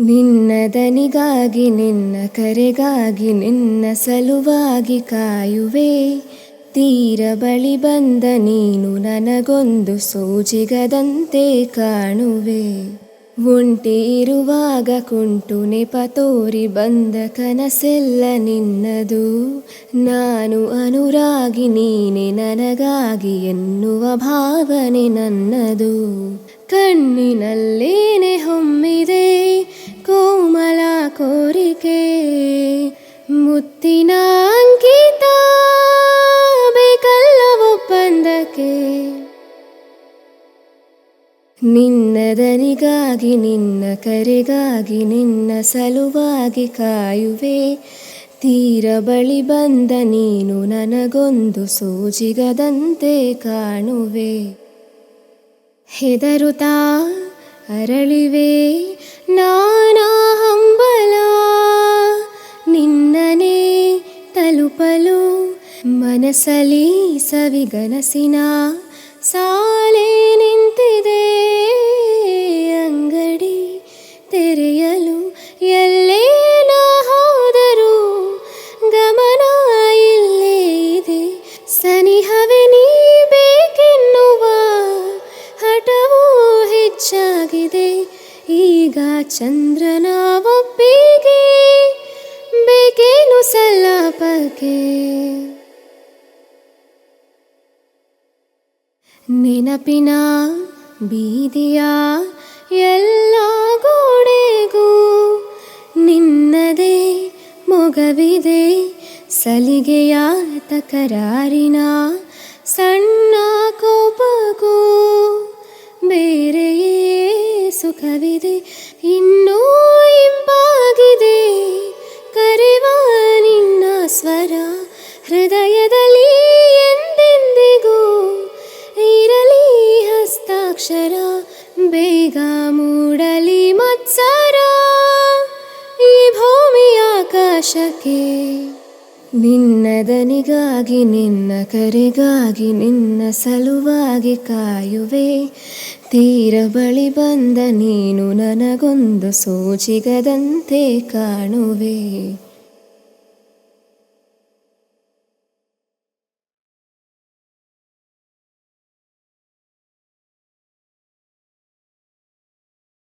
ನಿನ್ನ ದನಿಗಾಗಿ ನಿನ್ನ ಕರೆಗಾಗಿ, ನಿನ್ನ ಸಲುವಾಗಿ ಕಾಯುವೆ. ತೀರ ಬಳಿ ಬಂದ ನೀನು ನನಗೊಂದು ಸೂಜಿಗದಂತೆ ಕಾಣುವೆ. ಒಂಟಿ ಇರುವಾಗ ಕುಂಟು ನೆಪ ತೋರಿ ಬಂದ ಕನಸೆಲ್ಲ ನಿನ್ನದು. ನಾನು ಅನುರಾಗಿ, ನೀನೆ ನನಗಾಗಿ ಎನ್ನುವ ಭಾವನೆ ನನ್ನದು. ಕಣ್ಣಿನಲ್ಲೇನೆ ಹೊಮ್ಮಿದೆ. ಕೋರಿಕೆ, ಮುತ್ತಿನ ಅಂಕಿತ ಬೇಕಲ್ಲ ಒಪ್ಪಂದಕ್ಕೆ ನಿನ್ನ ದನಿಗಾಗಿ ನಿನ್ನ ಕರೆಗಾಗಿ, ನಿನ್ನ ಸಲುವಾಗಿ ಕಾಯುವೆ. ತೀರ ಬಳಿ ಬಂದ ನೀನು ನನಗೊಂದು ಸೋಜಿಗದಂತೆ ಕಾಣುವೆ. ಹೆದರುತಾ ಅರಳಿವೆ, ನಾನಾ ಮನಸಲಿ ಸವಿಗನಸಿನ ಸಾಲೆ ನಿಂತಿದೆ. ಅಂಗಡಿ ತೆರೆಯಲು ಎಲ್ಲೇನ ಹೋದರೂ ಗಮನ ಇಲ್ಲೇ ಇದೆ. ಸನಿಹವೇ ನೀ ಬೇಕೆನ್ನುವ ಹಠವೂ ಹೆಚ್ಚಾಗಿದೆ. ಈಗ ಚಂದ್ರನ ಒಪ್ಪಿಗೆ ಬೇಕೇನು ಸಲ್ಲಾಪಕ್ಕೆ? ನೆನಪಿನ ಬೀದಿಯ ಎಲ್ಲ ಗೋಡೆಗೂ ನಿನ್ನದೇ ಮೊಗವಿದೆ. ಸಲಿಗೆಯ ತಕರಾರಿನ ಸಣ್ಣ ಕೋಪಗೂ ಬೇರೆಯೇ ಸುಖವಿದೆ. ಇನ್ನೂ ಇಂಪಾಗಿದೆ. ಕರೆವ ನಿನ್ನ ಸ್ವರ ಹೃದಯದಲ್ಲಿ ಮೂಡಲಿ ಮತ್ಸರ ಈ ಭೂಮಿ ಆಕಾಶಕ್ಕೆ. ನಿನ್ನ ದನಿಗಾಗಿ ನಿನ್ನ ಕರೆಗಾಗಿ, ನಿನ್ನ ಸಲುವಾಗಿ ಕಾಯುವೆ. ತೀರ ಬಳಿ ಬಂದ ನೀನು ನನಗೊಂದು ಸೂಚಿಗದಂತೆ ಕಾಣುವೆ.